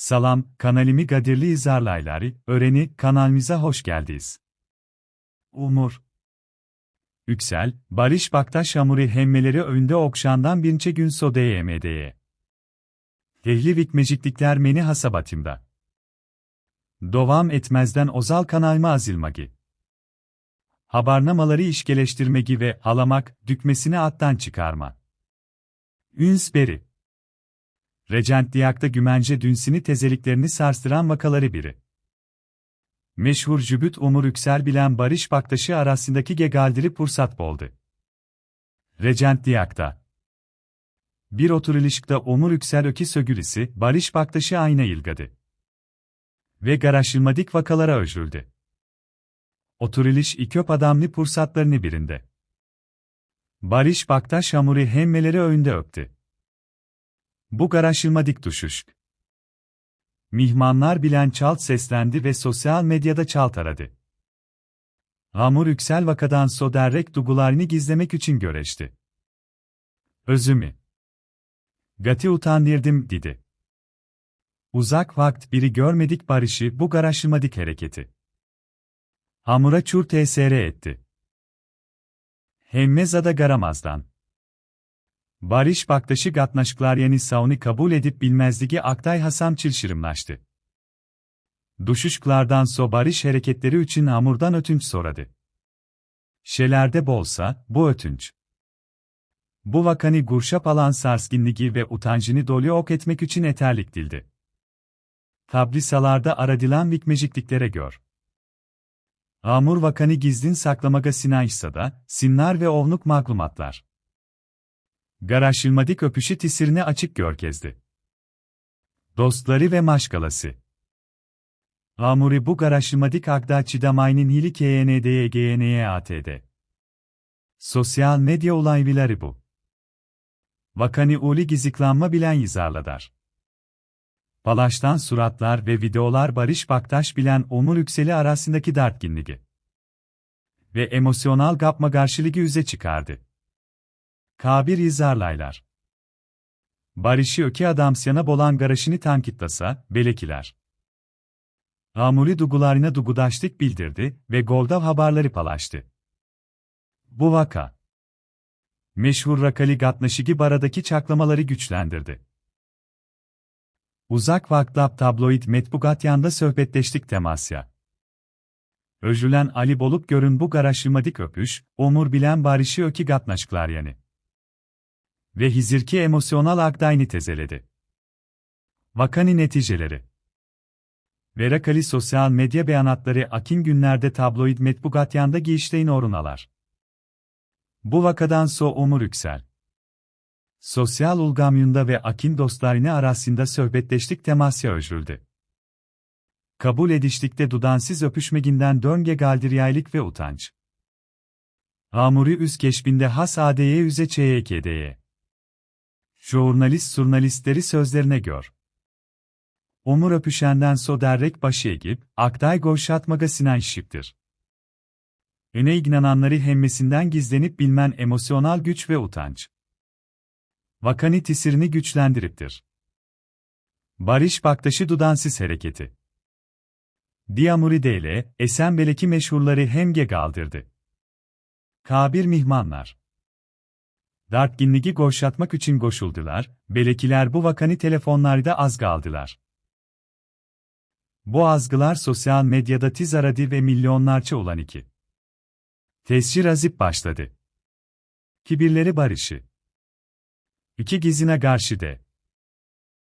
Salam, kanalimi Gadirli izarlayları, öğreni, kanalimize hoş geldiniz. Umur. Yüksel, Barış Baktaş Hamuri hemmeleri önde okşandan binçe gün sodeye emedeye. Tehli vikmeciklikler meni hasabatımda. Dovam etmezden ozal kanalıma azilmagi. Habarnamaları işgeleştirmegi ve alamak, dükmesini attan çıkarma. Ünsberi. Regent Diyak'ta Gümence Dünsini tezeliklerini sarstıran vakaları biri. Meşhur Jübüt Umur Yüksel bilen Barış Baktaşı arasındaki gegaldiri pursat boldu. Regent Diyak'ta. Bir oturuluşta Umur Yüksel öki sögülisi, Barış Baktaşı ayna ilgadı. Ve garaşılmadik vakalara özrüldü. Oturuluş iköp adamlı pursatlarını birinde. Barış Baktaş Hamuri hemmeleri önde öptü. Bu garaşılmadik düşüşk. Mihmanlar bilen çalt seslendi ve sosyal medyada çalt aradı. Hamur yüksel vakadan so derrek dugularını gizlemek için göreşti. Özümü. Gati utandırdım, dedi. Uzak vakt biri görmedik barışı bu garaşılmadik hareketi. Hamura çur tesere etti. Hemmezada garamazdan. Barış Baktaşı Gatnaşklar yeni sauni kabul edip bilmezligi Aktay Hasan çilşirimlaştı. Duşuşklardan so barış hareketleri için hamurdan ötünç soradı. Şelerde bolsa, bu ötünç. Bu vakani gurşap alan sarsginligi ve utancını dolu ok etmek için eterlik dildi. Tablisalarda aradilan vikmecikliklere gör. Amur vakanı gizlin saklamaga sinaysa da, sinnar ve ovnuk maglumatlar. Garaşılmadik öpüşü tisirine açık görkezdi. Dostları ve maşgalası. Amuri bu garaşılmadik agda çidamaynin hili KND'ye GN'ye ATD. Sosyal medya olayları bu. Vakani uli giziklanma bilen yizarladar. Palaştan suratlar ve videolar Barış Baktaş bilen Umur Yükseli arasındaki dartginligi. Ve emosyonal gapma karşılığı üze çıkardı. Kabir izarlaylar. Barışı öki adamsyana bolan garaşını tankitlasa, belekiler. Amuri dugularına dugudaşlık bildirdi ve Goldav haberleri palaştı. Bu vaka. Meşhur Rakali Gatnaşigi baradaki çaklamaları güçlendirdi. Uzak vaklap tabloid Metbugatyanda sohbetleştik temasya. Özülen Ali bolup görün bu garaşımadik öpüş, omur bilen barışı öki gatnaşklar yani ve Hizirki emosyonal akdayni tezeledi. Vakani neticeleri Verakali sosyal medya beyanatları akin günlerde tabloid metbugatyanda giyişleyin orunalar. Bu vakadan so omur yüksel. Sosyal ulgamyunda ve akin dostlarını arasında sohbetleştik temasya özrüldü. Kabul edişlikte dudansız öpüşmeginden dönge galdiryaylık ve utanç. Amuri üz keşbinde has adeye üze çeyekedeye. Jurnalist surnalistleri sözlerine gör. Omur öpüşenden so derrek başı egip, Aktay Goşat Sinan şiptir. Öne ignananları hemmesinden gizlenip bilmen emosyonal güç ve utanç. Vakani tisirini güçlendiriptir. Barış Baktaşı Dudansız Hareketi Diyamuri ile Esenbeleki meşhurları hemge kaldırdı. Kabir mihmanlar Dartginligi goşlatmak için goşuldular, belekiler bu vakanı telefonlarda azgı aldılar. Bu azgılar sosyal medyada tiz aradı ve milyonlarca olan iki. Tescir azip başladı. Kibirleri barışı. İki gizine karşı de.